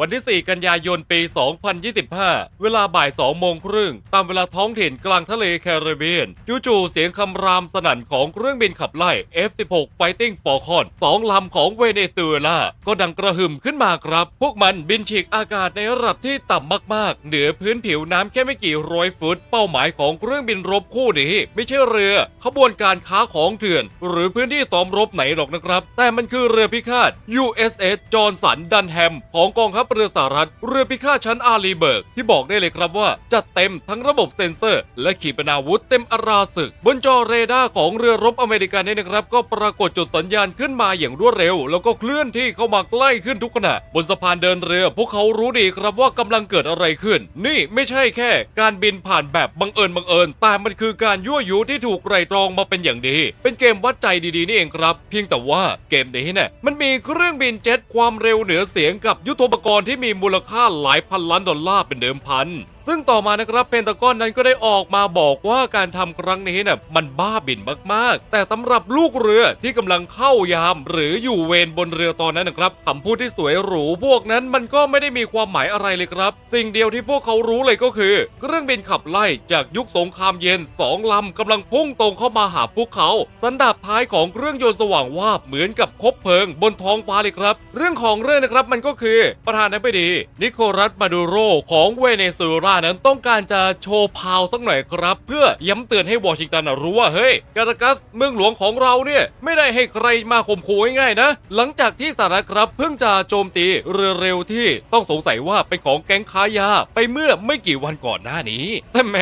วันที่ 4 กันยายนปี 2025 เวลาบ่าย2โมงครึ่งตามเวลาท้องถิ่นกลางทะเลแคริบเบียนจู่ๆเสียงคำรามสนั่นของเครื่องบินขับไล่ F-16 Fighting Falcon สองลำของเวเนซุเอลา ก็ดังกระหึ่มขึ้นมาครับ พวกมันบินฉีกอากาศในระดับที่ต่ำมากๆ เหนือพื้นผิวน้ำแค่ไม่กี่ร้อยฟุต เป้าหมายของเครื่องบินรบคู่นี้ ไม่ใช่เรือ ขบวนการค้าของเถื่อน หรือพื้นที่ซ้อมรบไหนหรอกนะครับ แต่มันคือเรือพิฆาต USS จอห์นสันดันแฮมของกองทัพเรือสหรัฐเรือพิฆาตชั้นอารีเบิร์ก ที่บอกได้เลยครับว่า จัดเต็มทั้งระบบเซ็นเซอร์ และขีปนาวุธเต็มอาราศึก บนจอเรดาร์ของเรือรบอเมริกันนี่นะครับ ก็ปรากฏจุดสัญญาณขึ้นมาอย่างรวดเร็ว แล้วก็เคลื่อนที่เข้ามาใกล้ขึ้นทุกขณะบนสะพานเดินเรือ พวกเขารู้ดีครับว่ากำลังเกิดอะไรขึ้น นี่ไม่ใช่แค่ การบินผ่านแบบบังเอิญบังเอิญแต่มันคือการยั่วยุที่ถูกไตรตรองมาเป็นอย่างดี เป็นเกมวัดใจดีๆนี่เองครับ เพียงแต่ว่าเกมนี้เนี่ยมันมีเครื่องบินเจ็ตความเร็วเหนือเสียงกับยุทโธปกรณ์ที่มีมูลค่าหลายพันล้านดอลลาร์เป็นเดิมพัน ซึ่งต่อมานะครับเพนตากอนนั้นก็ได้ออกมาบอกว่าการทำครั้งนี้เนี่ยมันบ้าบินมาก ๆ แต่สำหรับลูกเรือที่กำลังเข้ายาม หรืออยู่เวรบนเรือตอนนั้นนะครับคำพูดที่สวยหรูพวกนั้นมันก็ไม่ได้มีความหมายอะไรเลยครับ สิ่งเดียวที่พวกเขารู้เลยก็คือ เครื่องบินขับไล่จากยุคสงครามเย็นสองลำกำลังพุ่งตรงเข้ามาหาพวกเขา สันดาบท้ายของเครื่องยนต์สว่างวาบเหมือนกับคบเพลิงบนท้องฟ้าเลยครับ เรื่องของเรื่องนะครับมันก็คือประธานาธิบดีนิโคลัสมาดูโรของเวเนซุเอลานั้นต้องการจะโชว์พาวสักหน่อยครับ เพื่อย้ำเตือนให้วอชิงตันรู้ว่าเฮ้ยการากัสเมืองหลวงของเราเนี่ยไม่ได้ให้ใครมาข่มขู่ง่ายๆนะ หลังจากที่สหรัฐครับเพิ่งจะโจมตีเรือเร็วที่ต้องสงสัยว่าเป็นของแก๊งค้ายาไปเมื่อไม่กี่วันก่อนหน้านี้ แต่แหม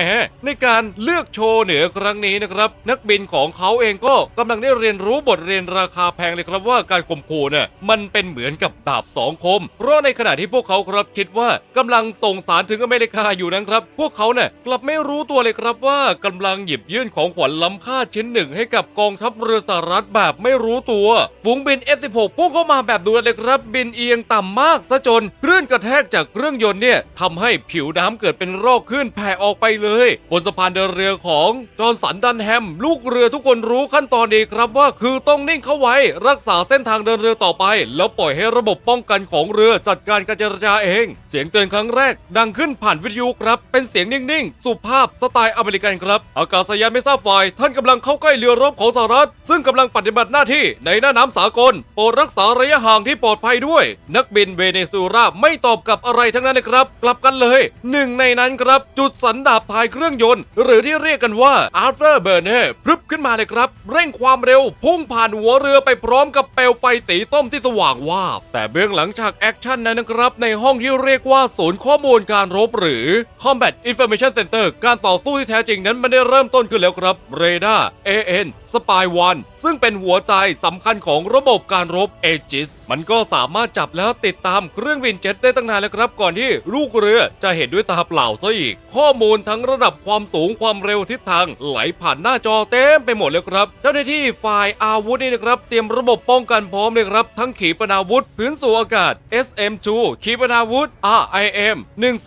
ในการเลือกโชว์เหนือครั้งนี้นะครับ นักบินของเขาเองก็กำลังได้เรียนรู้บทเรียนราคาแพงเลยครับว่าการข่มขู่เนี่ยมันเป็นเหมือนกับดาบสองคม เพราะในขณะที่พวกเขาครับคิดว่ากำลังส่งสารถึงอเมริกาอยู่นั้นครับ พวกเขาเนี่ยกลับไม่รู้ตัวเลยครับว่ากำลังหยิบยื่นของขวัญล้ำค่าชิ้นหนึ่งให้กับกองทัพเรือสหรัฐแบบไม่รู้ตัวฝูงบิน F16 พุ่งเข้ามาแบบด่วนเลยครับ บินเอียงต่ำมากซะจนคลื่นกระแทกจากเครื่องยนต์เนี่ยทำให้ผิวน้ำเกิดเป็นรอกขึ้นแผ่ออกไปเลย บนสะพานเดินเรือของจอห์นสันดันแฮม ลูกเรือทุกคนรู้ขั้นตอนดีครับว่าคือต้องนิ่งเข้าไว้ รักษาเส้นทางเดินเรือต่อไป แล้วปล่อยให้ระบบป้องกันของเรือจัดการการเจรจาเอง เสียงเตือนครั้งแรก ดังขึ้นผ่านวิทยุครับ เป็นเสียงนิ่งๆ สุภาพสไตล์อเมริกันครับ อากาศยานไม่ทราบฝ่าย ท่านกำลังเข้าใกล้เรือรบของสหรัฐ ซึ่งกำลังปฏิบัติหน้าที่ในหน้าน้ำสากล โปรดรักษาระยะห่างที่ปลอดภัยด้วย นักบินเวเนซุเอลาไม่ตอบกลับอะไรทั้งนั้นนะครับ กลับกันเลยหนึ่งในนั้นครับ จุดสันดาบท้ายเครื่องยนต์ หรือที่เรียกกันว่า after burner พรึบขึ้นมาเลยครับ เร่งความเร็วพุ่งผ่านหัวเรือไปพร้อมกับเปลวไฟสีส้มที่สว่างวาบแต่เบื้องหลังฉากแอคชั่นนั้นนะครับ ในห้องที่เรียกว่าศูนย์ข้อมูลการรบหรือ Combat Information Center การต่อสู้ที่แท้จริงนั้นมันได้เริ่มต้นขึ้นแล้วครับเรดาร์ AN สปายวันซึ่งเป็นหัวใจสำคัญของระบบการรบเอจิสมันก็สามารถจับแล้วติดตามเครื่องบินเจ็ตได้ตั้งนานแล้วครับ ก่อนที่ลูกเรือจะเห็นด้วยตาเปล่าซะอีก ข้อมูลทั้งระดับความสูงความเร็วทิศทางไหลผ่านหน้าจอเต็มไปหมดเลยครับ เจ้าหน้าที่ฝ่ายอาวุธนี่นะครับ เตรียมระบบป้องกันพร้อมเลยครับ ทั้งขีปนาวุธพื้นสู่อากาศ SM2 ขีปนาวุธ RIM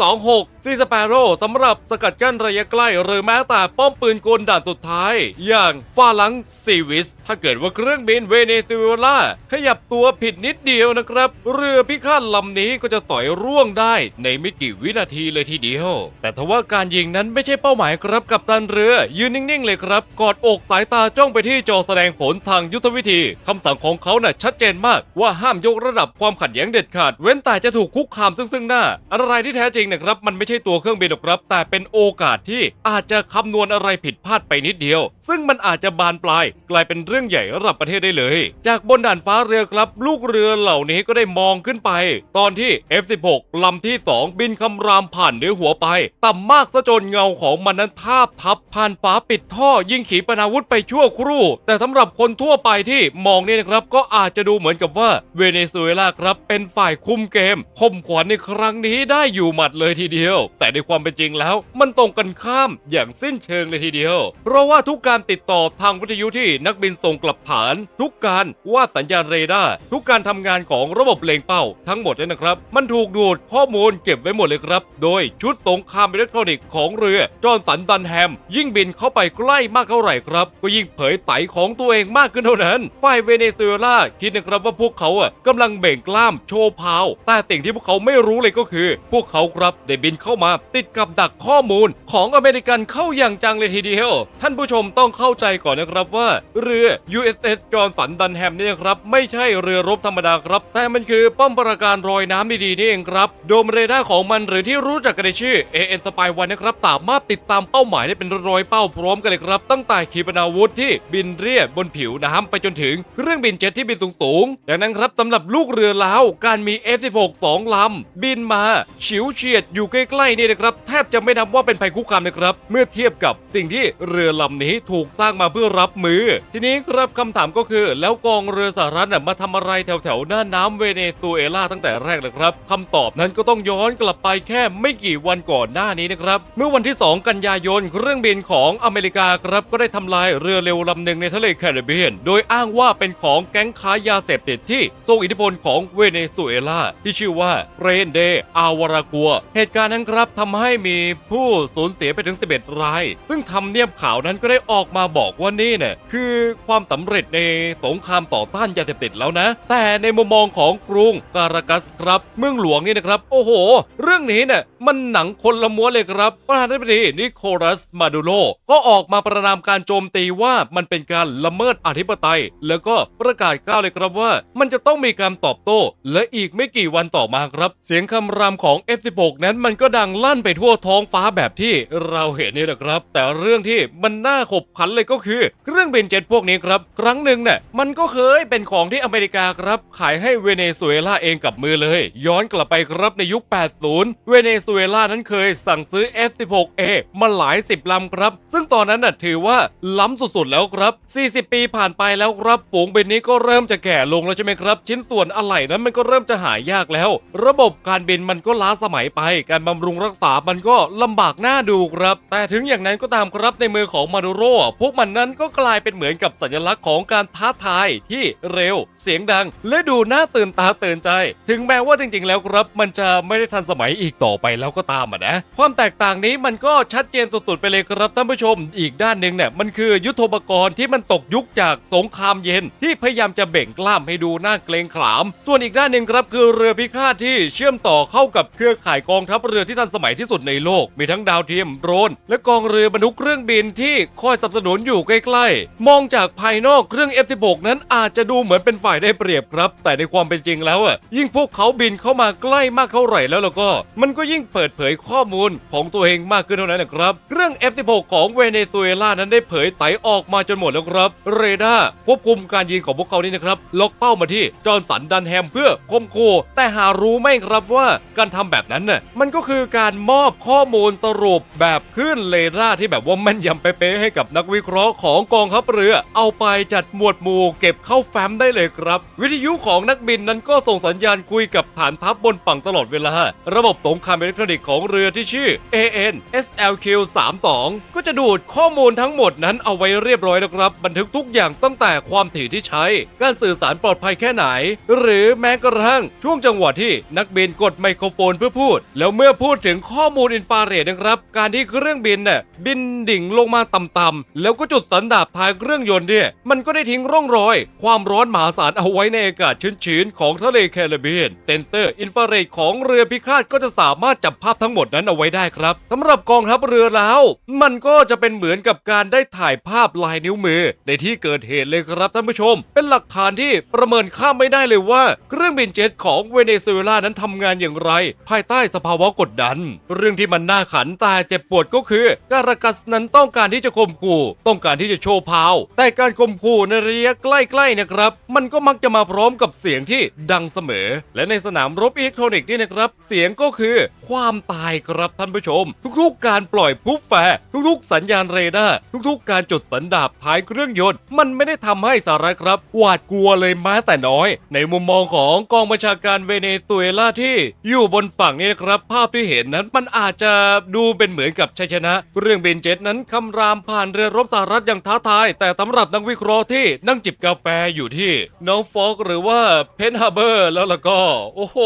126ซีสเปโรสำหรับสกัดกั้นระยะใกล้ หรือแม้แต่ป้อมปืนกลด่านสุดท้าย อย่างฟาหลังซีวิส ถ้าเกิดว่าเครื่องบินเวเนซุเอลาขยับตัวผิดนิดเดียวนะครับ เรือพิฆาตลำนี้ก็จะต่อยร่วงได้ในไม่กี่วินาทีเลยทีเดียว แต่ทว่าการยิงนั้นไม่ใช่เป้าหมายครับกับตันเรือ ยืนนิ่งๆ เลยครับ กอดอกสายตาจ้องไปที่จอแสดงผลทางยุทธวิธีคำสั่งของเขาน่ะชัดเจนมากว่าห้ามยกระดับความขัดแย้งเด็ดขาด เว้นแต่จะถูกคุกคามซึ่งซึ่งหน้า อะไรที่แท้จริงนะครับมันไม่ใช่ตัวเครื่องบินหรอกครับ แต่เป็นโอกาสที่อาจจะคำนวณอะไรผิดพลาดไปนิดเดียว ซึ่งมันอาจจะบานปลาย กลายเป็นเรื่องใหญ่ระดับประเทศได้เลย จากบนด่านฟ้าเรือครับ ลูกเรือเหล่านี้ก็ได้มองขึ้นไป ตอนที่ F16 ลำที่ 2 บินคำรามผ่านเหนือหัวไป ต่ำมากซะจนเงาของมันนั้นทาบทับผ่านฝาปิดท่อ ยิงขีปนาวุธไปชั่วครู่ แต่สำหรับคนทั่วไปที่มองนี่นะครับ ก็อาจจะดูเหมือนกับว่าเวเนซุเอลาครับ เป็นฝ่ายคุมเกมคมขวัญในครั้งนี้ได้อยู่หมัดเลยทีเดียว แต่ในความเป็นจริงแล้ว มันตรงกันข้ามอย่างสิ้นเชิงเลยทีเดียว เพราะว่าทุกการติดต่อทางวิวิทยุที่นักบินส่งกลับฐาน ทุกการวาดสัญญาณเรดาร์ทุกการทำงานของระบบเล็งเป้า ทั้งหมดเนี่ยนะครับ มันถูกดูดข้อมูลเก็บไว้หมดเลยครับ โดยชุดสงครามอิเล็กทรอนิกส์ของเรือจอห์นสันดันแฮม ยิ่งบินเข้าไปใกล้มากเท่าไหร่ครับ ก็ยิ่งเผยไตของตัวเองมากขึ้นเท่านั้นฝ่ายเวเนซุเอลาคิดนะครับว่าพวกเขาอะกำลังเบ่งกล้ามโชว์พาวแต่สิ่งที่พวกเขาไม่รู้เลยก็คือ พวกเขาครับได้บินเข้ามาติดกับดักข้อมูล ของอเมริกันเข้าอย่างจังเลยทีเดียว ท่านผู้ชมต้องเข้าใจก่อนนะครับว่าเรือ USS จอห์นสันดันแฮมเนี่ยครับไม่ใช่เรือรบธรรมดาครับ แต่มันคือป้อมปราการรอยน้ำดีๆนี่เองครับ โดมเรดาร์ของมันหรือที่รู้จักกันในชื่อ AN Spy 1นะครับสามารถติดตามเป้าหมายได้เป็นร้อยเป้าพร้อมกันเลยครับ ตั้งแต่ขีปนาวุธที่บินเรียบบนผิวน้ำไปจนถึงเครื่องบินเจ็ตที่บินสูงๆดังนั้นครับสำหรับลูกเรือลาวการมี F16 สองลำบินมาฉิวเฉียดอยู่ใกล้ๆนี่นะครับแทบจะไม่นับว่าเป็นภัยคุกคามนะครับ เมื่อเทียบกับสิ่งที่เรือลำนี้ถูกสร้างมาเพื่อรับมือ ทีนี้ครับคำถามก็คือ แล้วกองเรือสหรัฐมาทำอะไรแถวๆหน้าน้ำเวเนซุเอลาตั้งแต่แรกเลยครับคำตอบนั้นก็ต้องย้อนกลับไปแค่ไม่กี่วันก่อนหน้านี้นะครับ เมื่อวันที่ 2 กันยายนเครื่องบินของอเมริกาครับก็ได้ทำลายเรือเร็วลำหนึ่งในทะเลแคริบเบียน โดยอ้างว่าเป็นของแก๊งค้ายาเสพติดที่ทรงอิทธิพลของเวเนซุเอลาที่ชื่อว่าเรนเดอาวารากัว เหตุการณ์นั้นครับทำให้มีผู้สูญเสียไปถึง 11 ราย ซึ่งทำเนียบข่าวนั้นก็ได้ออกมาบอกว่านี่เนี่ยคือความสำเร็จในสงครามต่อต้านยาเสพติดแล้วนะ แต่ในมุมมองของกรุงการากัสครับเมืองหลวงนี่นะครับ โอ้โห เรื่องนี้เนี่ยมันหนังคนละม้วนเลยครับ ประธานาธิบดีนิโคลัสมาดูโรก็ออกมาประนามการโจมตีว่ามันเป็นการละเมิดอธิปไตย แล้วก็ประกาศกล้าวเลยครับว่า มันจะต้องมีการตอบโต้ และอีกไม่กี่วันต่อมาครับ เสียงคำรามของ F16 นั้นมันก็ดังลั่นไปทั่วท้องฟ้าแบบที่เราเห็นนี่แหละครับ แต่เรื่องที่มันน่าขบขันเลยก็คือเครื่องบินเจ็ตพวกนี้ครับ ครั้งหนึ่งเนี่ยมันก็เคยเป็นของที่อเมริกาครับ ขายให้เวเนซุเอลาเองกับมือเลย ย้อนกลับไปครับในยุค 80 เวเนซุเอลานั้นเคยสั่งซื้อ F16A มาหลายสิบลำครับ ซึ่งตอนนั้นน่ะถือว่าล้ำสุดๆแล้วครับ 40 ปีผ่านไปแล้วครับฝูงบินนี้ก็เริ่มจะแก่ลงแล้วใช่ไหมครับ ชิ้นส่วนอะไหล่นั้นมันก็เริ่มจะหายากแล้ว ระบบการบินมันก็ล้าสมัยไป การบำรุงรักษามันก็ลำบากหน้าดูครับ แต่ถึงอย่างนั้นก็ตามครับในมือของมาดูโรพวกมันนั้นก็กลายเป็นเหมือนกับสัญลักษณ์ของการท้าทายที่เร็ว เสียงดัง และดูน่าตื่นตาตื่นใจ ถึงแม้ว่าจริงๆ แล้วครับ มันจะไม่ได้ทันสมัยอีกต่อไปแล้วก็ตามอะนะ ความแตกต่างนี้มันก็ชัดเจนสุดๆไปเลยครับท่านผู้ชม อีกด้านหนึ่งเนี่ยมันคือยุทโธปกรณ์ที่มันตกยุคจากสงครามเย็น ที่พยายามจะเบ่งกล้ามให้ดูน่าเกรงขาม ส่วนอีกด้านหนึ่งครับคือเรือพิฆาตที่เชื่อมต่อเข้ากับเครือข่ายกองทัพเรือที่ทันสมัยที่สุดในโลก มีทั้งดาวเทียมโดรนและกองเรือบรรทุกเครื่องบินที่คอยสนับสนุนอยู่ใกล้ๆมองจากภายนอกเครื่อง F16 นั้นอาจจะดูเหมือนเป็นฝ่ายได้เปรียบครับ แต่ในความเป็นจริงแล้วอะยิ่งพวกเขาบินเข้ามาใกล้มากเท่าไหร่แล้วแล้วก็ มันก็ยิ่งเปิดเผยข้อมูลของตัวเองมากขึ้นเท่านั้นนะครับเครื่อง F16 ของเวเนซุเอลานั้นได้เผยไตออกมาจนหมดแล้วครับ เรดาร์ควบคุมการยิงของพวกเขานี่นะครับล็อกเป้ามาที่จอห์นสันดันแฮมเพื่อคมคูแต่หารู้ไหมครับว่าการทำแบบนั้นน่ะมันก็คือการมอบข้อมูลสรุปแบบคลื่นเรดาร์ที่แบบว่าแม่นยำเป๊ะๆให้กับนักวิเคราะห์ของกองทัพเรือ เอาไปจัดหมวดหมู่เก็บเข้าแฟ้มได้เลยครับ วิทยุของนักบินนั้นก็ส่งสัญญาณคุยกับฐานทัพบนฝั่งตลอดเวลา ระบบสงครามอิเล็กทรอนิกส์ของเรือที่ชื่อ AN SLQ 32ก็จะดูดข้อมูลทั้งหมดนั้นเอาไว้เรียบร้อยแล้วครับ บันทึกทุกอย่างตั้งแต่ความถี่ที่ใช้ การสื่อสารปลอดภัยแค่ไหน หรือแม้กระทั่งช่วงจังหวะที่นักบินกดไมโครโฟนเพื่อพูด แล้วเมื่อพูดถึงข้อมูลอินฟราเรดนะครับ การที่เครื่องบินน่ะบินดิ่งลงมาต่ำๆแล้วก็จุดสันดาาบทายเครื่องยนต์เนี่ย มันก็ได้ทิ้งร่องรอย ความร้อนมหาศาลเอาไว้ในอากาศชื้นๆ ของทะเลแคริบเบียนเซนเตอร์อินฟราเรดของเรือพิฆาตก็จะสามารถจับภาพทั้งหมดนั้นเอาไว้ได้ครับสำหรับกองทัพเรือแล้ว มันก็จะเป็นเหมือนกับการได้ถ่ายภาพลายนิ้วมือ ในที่เกิดเหตุเลยครับท่านผู้ชม เป็นหลักฐานที่ประเมินค่าไม่ได้เลยว่า เครื่องบินเจ็ตของเวเนซุเอลานั้นทำงานอย่างไร ภายใต้สภาวะกดดัน เรื่องที่มันน่าขันต่เจ็บปวดก็คือการากัสนั้นต้องการที่จะข่มขู่ ต้องการที่จะชว์พาว แต่การข่มขู่ในระยะใกล้ๆนะครับ มันก็มักจะมาพร้อมกับเสียงที่ดังเสมอ และในสนามรบอิเล็กทรอนิกส์นี่นะครับ เสียงก็คือความตายครับท่านผู้ชม ทุกๆ การปล่อยพุฟแฟร์ทุกๆ สัญญาณเรดาร์ทุกๆ การจุดสันดาบท้ายเครื่องยนต์ มันไม่ได้ทำให้สหรัฐครับ หวาดกลัวเลยแม้แต่น้อย ในมุมมองของกองบัญชาการเวเนซุเอลาที่อยู่บนฝั่งนี้นะครับภาพที่เห็นนั้นมันอาจจะดูเป็นเหมือนกับชัยชนะ เรื่องเบนเจ็ตนั้นคำรามผ่านเรือรบสหรัฐอย่างท้าทาย แต่สำหรับนักวิเคราะห์ที่นั่งจิบกาแฟอยู่ที่น้องฟอกหรือว่าเพนฮาร์เบอร์แล้วล่ะก็ โอ้โห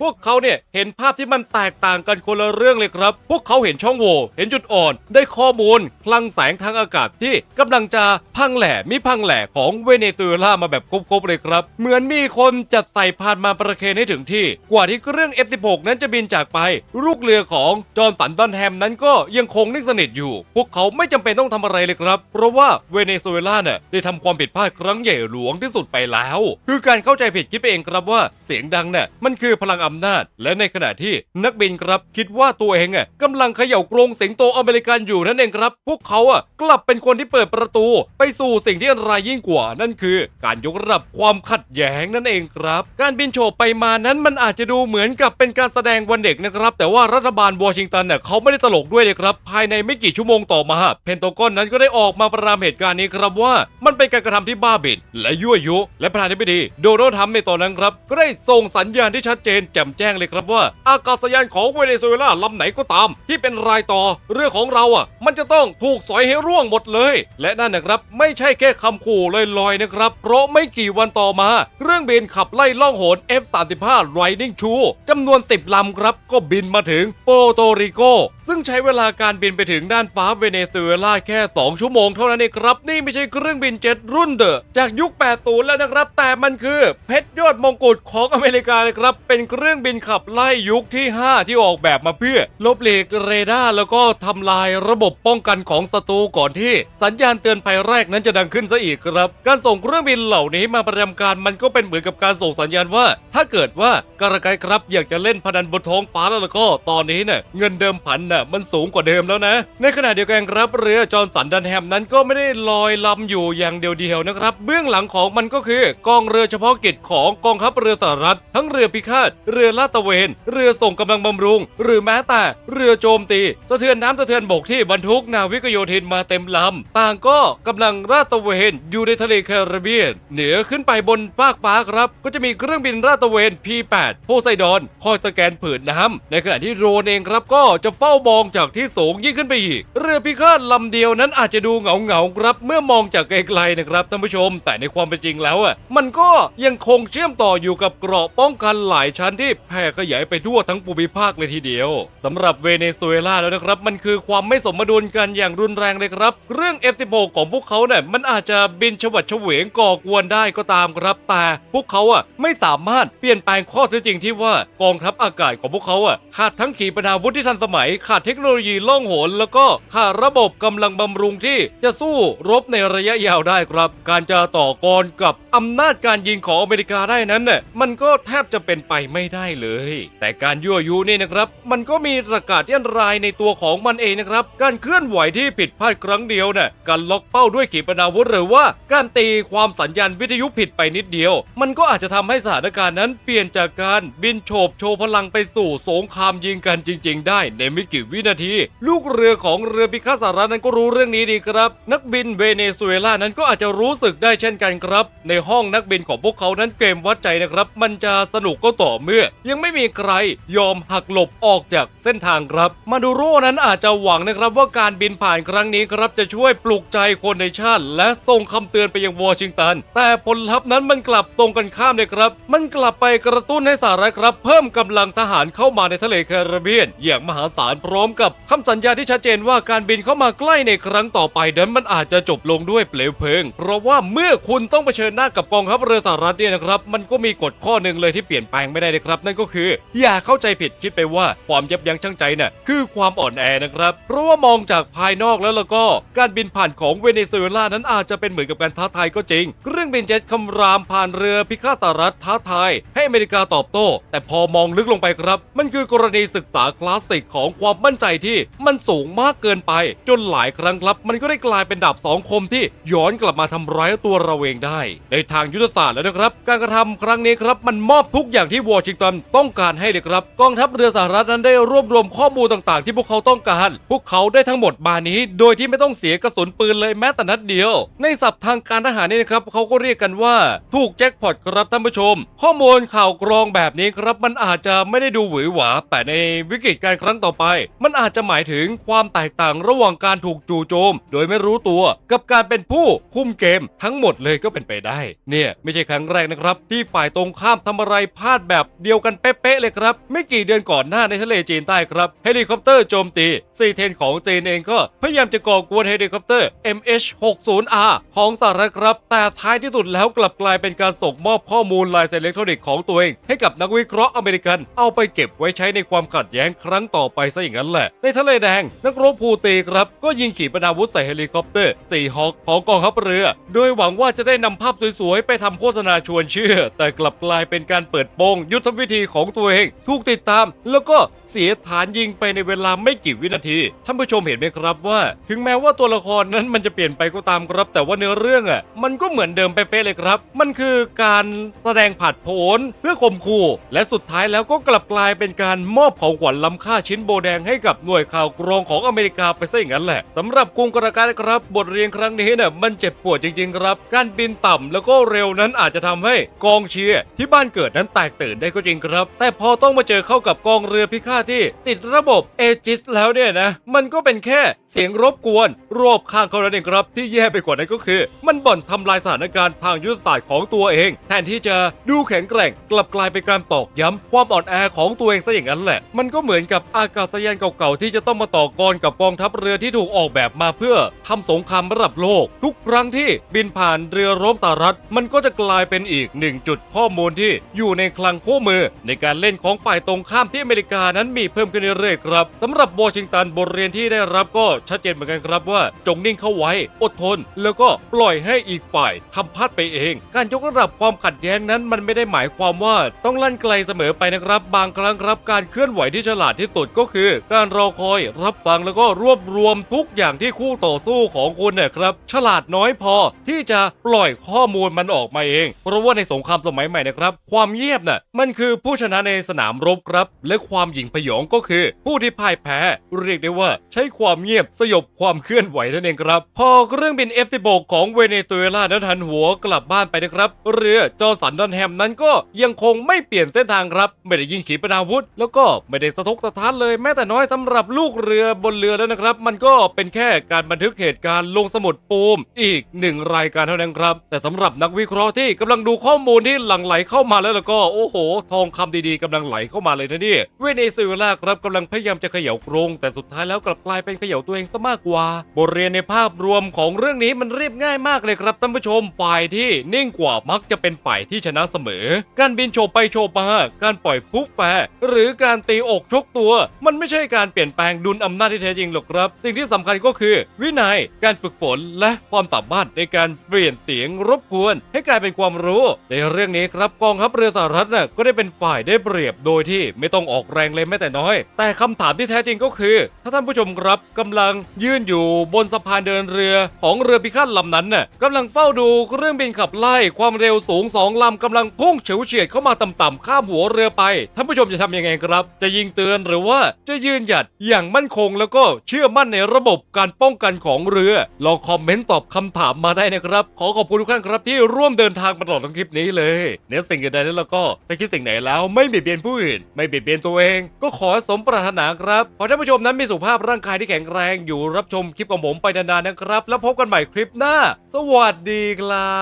พวกเขาเนี่ยเห็นภาพที่มันแตกต่างกันคนละเรื่องเลยครับ พวกเขาเห็นช่องโหว่เห็นจุดอ่อน ได้ข้อมูลพลังแสงทางอากาศที่กำลังจะพังแหล่มีพังแหล่ของเวเนซุเอลามาแบบครบๆเลยครับ เหมือนมีคนจัดใส่พานมาประเคนให้ถึงที่ กว่าที่เครื่อง F16 นั้นจะบินจากไป ลูกเรือของจอห์นสันดอนแฮมนั้นก็ยังคงนิ่งสนิทอยู่ พวกเขาไม่จำเป็นต้องทำอะไรเลยครับ เพราะว่าเวเนซุเอลาเนี่ยได้ทำความผิดพลาดครั้งใหญ่หลวงที่สุดไปแล้ว คือการเข้าใจผิดคิดไปเองครับว่าเสียงดังเนี่ยมันคือพลังอำนาจ และในขณะที่นักบินครับคิดว่าตัวเองอะกำลังเขย่ากรงสิงโตอเมริกันอยู่นั่นเองครับ พวกเขาอะกลับเป็นคนที่เปิดประตู ไปสู่สิ่งที่อันตรายยิ่งกว่า นั่นคือ การยกระดับความขัดแย้งนั่นเองครับ การบินโฉบไปมานั้นมันอาจจะดูเหมือนกับเป็นการแสดงวันเด็กนะครับ แต่ว่ารัฐบาลวอชิงตันเนี่ยเขาไม่ได้ตลกด้วยเลยครับ ภายในไม่กี่ชั่วโมงต่อมาเพนโตกอนนั้นก็ได้ออกมาประนามเหตุการณ์นี้ครับว่ามันเป็นการกระทำที่บ้าบิ่นและยั่วยุ และประธานาธิบดีโดนัลด์ทรัมป์ในตอนนั้นครับก็ได้ส่งสัญญาณที่ชัดเจนแจ่มแจ้งเลยครับว่า อากาศยานของเวเนซุเอลาลำไหนก็ตาม ที่เป็นรายต่อเรื่องของเราอะ มันจะต้องถูกสอยให้ร่วงหมดเลย และนั่นนะครับ ไม่ใช่แค่คำขู่ลอยๆนะครับ เพราะไม่กี่วันต่อมา เรื่องบินขับไล่ล่องหน F-35 Riding True จำนวน 10ลำครับ ก็บินมาถึงโปโตริโกซึ่งใช้เวลาการบินไปถึงด้านฟ้าเวเนซุเอลาแค่ 2 ชั่วโมงเท่านั้นเองครับ นี่ไม่ใช่เครื่องบินเจ็ตรุ่นเดอะจากยุค 80 แล้วนะครับ แต่มันคือเพชรยอดมงกุฎของอเมริกาเลยครับ เป็นเครื่องบินขับไล่ยุคที่ 5 ที่ออกแบบมาเพื่อ ลบหลีกเรดาร์แล้วก็ทำลายระบบป้องกันของศัตรูก่อนที่ สัญญาณเตือนภัยแรกนั้นจะดังขึ้นซะอีกครับ การส่งเครื่องบินเหล่านี้มาประจำการมันก็เป็นเหมือนกับการส่งสัญญาณว่า ถ้าเกิดว่ากระไกครับอยากจะเล่นพนันบนท้องฟ้าแล้วก็ตอนนี้เนี่ยเงินเดิมพันน่ะมันสูงกว่าเดิมแล้วนะ ในขณะเดียวกันครับเรือจอห์นสันดันแฮมนั้นก็ไม่ได้ลอยลำอยู่อย่างเดียวๆนะครับ เบื้องหลังของมันก็คือกองเรือเฉพาะกิจของกองทัพเรือสหรัฐ ทั้งเรือพิฆาต เรือลาดตระเวน เรือส่งกำลังบำรุง หรือแม้แต่เรือโจมตีสะเทือนน้ำสะเทือนบกที่บรรทุกนาวิกโยธินมาเต็มลำต่างก็กำลังราดตระเวนอยู่ในทะเลแคริบเบียน เหนือขึ้นไปบนฟากฟ้าครับ ก็จะมีเครื่องบินราดตระเวน P8 โพไซดอนคอยสแกนผืนน้ำในขณะที่โดรนเองครับก็จะเฝ้ามองจากที่สูงยิ่งขึ้นไปอีก เรือพิฆาตลำเดียวนั้นอาจจะดูเหงาเหงาครับ เมื่อมองจากไกลๆนะครับท่านผู้ชม แต่ในความเป็นจริงแล้วอะมันก็ยังคงเชื่อมต่ออยู่กับเกราะป้องกันหลายชั้นที่แผ่ขยายไปทั่วทั้งภูมิภาคเลยทีเดียวสำหรับเวเนซุเอลาแล้วนะครับ มันคือความไม่สมดุลกันอย่างรุนแรงเลยครับ เรื่อง F16 ของพวกเขาเนี่ยมันอาจจะบินฉวัดเฉวงก่อกวนได้ก็ตามครับแต่พวกเขาอะไม่สามารถเปลี่ยนแปลงข้อเท็จจริงที่ว่ากองทัพอากาศของพวกเขาอะขาดทั้งขีปนาวุธที่ทันสมัย ขาดเทคโนโลยีล่องหนแล้วก็ขาดระบบกำลังบำรุงที่จะสู้รบในระยะยาวได้ครับ การจะต่อกรกับอำนาจการยิงของอเมริกาได้นั้นน่ะมันก็แทบจะเป็นไปไม่ได้เลย แต่การยั่วยุนี่นะครับ มันก็มีประกาศที่อันตรายในตัวของมันเองนะครับ การเคลื่อนไหวที่ผิดพลาดครั้งเดียวน่ะการล็อกเป้าด้วยขีปนาวุธหรือว่า การตีความสัญญาณวิทยุผิดไปนิดเดียว มันก็อาจจะทำให้สถานการณ์นั้นเปลี่ยนจากการบินโฉบโชว์พลังไปสู่สงครามยิงกันจริง ๆ ได้ในไม่กี่วินาที ลูกเรือของเรือพิฆาตสหรัฐนั้นก็รู้เรื่องนี้ดีครับ นักบินเวเนซุเอลานั้นก็อาจจะรู้สึกได้เช่นกันครับ ในห้องนักบินของพวกเขานั้นเกมวัดใจนะครับ มันจะสนุกก็ต่อเมื่อ ยังไม่มีใครยอมหักหลบออกจากเส้นทางครับ มาดูโรนั้นอาจจะหวังนะครับว่าการบินผ่านครั้งนี้ครับจะช่วยปลุกใจคนในชาติ และส่งคำเตือนไปยังวอชิงตัน แต่ผลลัพธ์นั้นมันกลับตรงกันข้ามเลยครับ มันกลับไปกระตุ้นให้สหรัฐครับ เพิ่มกำลังทหารเข้ามาในทะเลแคริบเบียน อย่างมหาศาลพร้อมกับคำสัญญาที่ชัดเจนว่าการบินเข้ามาใกล้ในครั้งต่อไปนั้นมันอาจจะจบลงด้วยเปลวเพลิง เพราะว่าเมื่อคุณต้องเผชิญหน้ากับกองทัพเรือสหรัฐเนี่ยนะครับ มันก็มีกฎข้อหนึ่งเลยที่เปลี่ยนแปลงไม่ได้เลยครับ นั่นก็คือ อย่าเข้าใจผิดคิดไปว่าความยับยั้งชั่งใจน่ะคือความอ่อนแอนะครับ เพราะว่ามองจากภายนอกแล้วแล้วก็การบินผ่านของเวเนซุเอลานั้นอาจจะเป็นเหมือนกับการท้าทายก็จริงเครื่องบินเจ็ตคำรามผ่านเรือพิฆาตสหรัฐท้าทายให้อเมริกาตอบโต้ แต่พอมองลึกลงไปครับ มันคือกรณีศึกษาคลาสสิกของความมั่นใจที่มันสูงมากเกินไป จนหลายครั้งครับ มันก็ได้กลายเป็นดาบสองคมที่ย้อนกลับมาทำร้ายตัวเราเองได้ ในทางยุทธศาสตร์แล้วนะครับ การกระทำครั้งนี้ครับมันมอบทุกอย่างที่วอชิงตันต้องการให้เลยครับกองทัพเรือสหรัฐนั้นได้รวบรวมข้อมูลต่างๆ ที่พวกเขาต้องการ พวกเขาได้ทั้งหมดมานี้ โดยที่ไม่ต้องเสียกระสุนปืนเลยแม้แต่นัดเดียว ในศัพท์ทางการทหารนี่นะครับเขาก็เรียกกันว่าถูกแจ็คพอตครับท่านผู้ชม ข้อมูลข่าวกรองแบบนี้ครับมันอาจจะไม่ได้ดูหวือหวาแต่ในวิกฤตการณ์ครั้งต่อไป มันอาจจะหมายถึงความแตกต่างระหว่างการถูกจู่โจม โดยไม่รู้ตัวตัวกับการเป็นผู้คุมเกมทั้งหมดเลยก็เป็นไปได้ เนี่ยไม่ใช่ครั้งแรกนะครับ ที่ฝ่ายตรงข้ามทำอะไรพลาดแบบเดียวกันเป๊ะๆเลยครับ ไม่กี่เดือนก่อนหน้าในทะเลจีนใต้ครับเฮลิคอปเตอร์โจมตีซีเทนของจีนเองก็พยายามจะก่อกวนเฮลิคอปเตอร์ MH60R ของสหรัฐครับ แต่ท้ายที่สุดแล้วกลับกลายเป็นการส่งมอบข้อมูลลายเซ็นอิเล็กทรอนิกส์ของตัวเอง ให้กับนักวิเคราะห์อเมริกัน เอาไปเก็บไว้ใช้ในความขัดแย้งครั้งต่อไปซะอย่างนั้นแหละ ในทะเลแดง นักรบพูตีครับ ก็ยิงขีปนาวุธใส่เฮลิคอปเตอร์สี่ฮอกของกองทัพเรือ โดยหวังว่าจะได้นำภาพสวยๆ ไปทำโฆษณาชวนเชื่อ แต่กลับกลายเป็นการเปิดโปงยุทธวิธีของตัวเอง ถูกติดตาม แล้วก็เสียฐานยิงไปในเวลาไม่กี่วินาที ท่านผู้ชมเห็นไหมครับว่า ถึงแม้ว่าตัวละครนั้นมันจะเปลี่ยนไปก็ตามครับ แต่ว่าเนื้อเรื่องอะมันก็เหมือนเดิมเป๊ะเลยครับ มันคือการแสดงผัดโผนเพื่อข่มขู่ และสุดท้ายแล้วก็กลับกลายเป็นการมอบของขวัญล้ำค่าชิ้นโบแดงให้กับหน่วยข่าวกรองของอเมริกาไปซะอย่างนั้นแหละสำหรับกรุงกราการครับบทเรียนครั้งนี้เนี่ยมันเจ็บปวดจริงๆครับ การบินต่ำแล้วก็เร็วนั้นอาจจะทำให้กองเชียร์ที่บ้านเกิดนั้นแตกตื่นได้ก็จริงครับ แต่พอต้องมาเจอเข้ากับกองเรือพิฆาตที่ติดระบบเอจิสแล้วเนี่ยนะ มันก็เป็นแค่เสียงรบกวน รอบข้างเขานั้นเองครับ ที่แย่ไปกว่านั้นก็คือ มันบ่อนทำลายสถานการณ์ทางยุทธศาสตร์ของตัวเอง แทนที่จะดูแข็งแกร่ง กลับกลายเป็นการตอกย้ำความอ่อนแอของตัวเองซะอย่างนั้นแหละ มันก็เหมือนกับอากาศยานเก่าๆที่จะต้องมาต่อกรกับกองทัพเรือที่ถูกออกแบบมาเพื่อทำสงครามระดับโลก ทุกครั้งที่บินผ่านเรือรบสหรัฐ มันก็จะกลายเป็นอีกหนึ่งจุดข้อมูลที่อยู่ในคลังคู่มือ ในการเล่นของฝ่ายตรงข้ามที่อเมริกานั้นมีเพิ่มขึ้นเรื่อยๆครับสำหรับวอชิงตันบทเรียนที่ได้รับก็ชัดเจนเหมือนกันครับว่าจงนิ่งเข้าไว้ อดทน แล้วก็ปล่อยให้อีกฝ่ายทำพลาดไปเอง การยกระดับความขัดแย้งนั้นมันไม่ได้หมายความว่าต้องลั่นไกลเสมอไปนะครับ บางครั้งครับการเคลื่อนไหวที่ฉลาดที่สุดก็คือ การรอคอยรับฟังแล้วก็รวบรวมทุกอย่างที่คู่ต่อสู้ของคุณเนี่ยครับฉลาดน้อยพอที่จะปล่อยข้อมูลมันออกมาเอง เพราะว่าในสงครามสมัยใหม่นะครับความเงียบน่ะมันคือผู้ชนะในสนามรบครับ และความหยิ่งพยองก็คือ ผู้ที่พ่ายแพ้เรียกได้ว่าใช้ความเงียบสยบความเคลื่อนไหวนั่นเองครับ พอเครื่องบิน F16 ของเวเนซุเอลานั้นหันหัวกลับบ้านไปนะครับเรือจอสันดอนแฮมนั้นก็ยังคงไม่เปลี่ยนเส้นทางครับ ไม่ได้ยิงขีปนาวุธ แล้วก็ไม่ได้สะทกสะท้านเลยแม้แต่น้อยสำหรับลูกเรือบนเรือแล้วนะครับ มันก็เป็นแค่การบันทึกเหตุการณ์ลงสมุดปูมอีกหนึ่งรายการเท่านั้นครับ แต่สำหรับนักวิเคราะห์ที่กำลังดูข้อมูลที่หลั่งไหลเข้ามาแล้วแล้วก็โอ้โห ทองคำดีๆกำลังไหลเข้ามาเลยนะเนี่ยเวเนซุเอลาครับกำลังพยายามจะเขย่ากรงแต่สุดท้ายแล้วกลับกลายเป็นเขย่าตัวเองซะมากกว่า บทเรียนในภาพรวมของเรื่องนี้มันเรียบง่ายมากเลยครับท่านผู้ชมฝ่ายที่นิ่งกว่ามักจะเป็นฝ่ายที่ชนะเสมอ การบินโฉบไปโฉบมาการปล่อยปุ๊บแฟร์หรือการตีอกชกตัว มันไม่ใช่การเปลี่ยนแปลงดุลอำนาจที่แท้จริงหรอกครับ สิ่งที่สำคัญก็คือ วินัยการฝึกฝนและความสามารถในการเปลี่ยนเสียงรบกวน ให้กลายเป็นความรู้ ในเรื่องนี้ครับกองทัพเรือสหรัฐน่ะก็ได้เป็นฝ่ายได้เปรียบโดยที่ไม่ต้องออกแรงเลยแม้แต่น้อย แต่คำถามที่แท้จริงก็คือ ถ้าท่านผู้ชมครับกำลังยืนอยู่บนสะพานเดินเรือของเรือพิฆาตลำนั้นน่ะกำลังเฝ้าดูเครื่องบินขับไล่ความเร็วสูงสองลำกำลังพุ่งเฉียวเฉียดเข้ามาต่ำๆข้ามหัวเรือไปท่านผู้ชมจะทำยังไงครับ จะยิงเตือนหรือว่าจะยืนหยัดอย่างมั่นคงแล้วก็เชื่อมั่นในระบบการป้องกันของเรือลองคอมเมนต์ตอบคำถามมาได้นะครับ ขอขอบคุณทุกท่านครับที่ร่วมเดินทางมาตลอดทั้งคลิปนี้เลยเนื้อสิ่งใดนั้นแล้วก็ถ้าคิดสิ่งไหนแล้วไม่เบียดเบียนผู้อื่น ไม่เบียดเบียนตัวเอง ก็ขอสมปรารถนาครับขอท่านผู้ชมนั้นมีสุขภาพร่างกายที่แข็งแรงอยู่รับชมคลิปของผมไปนานๆนะครับ แล้วพบกันใหม่คลิปหน้า สวัสดีครั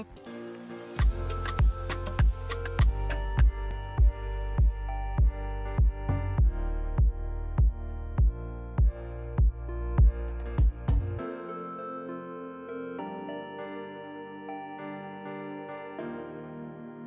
บ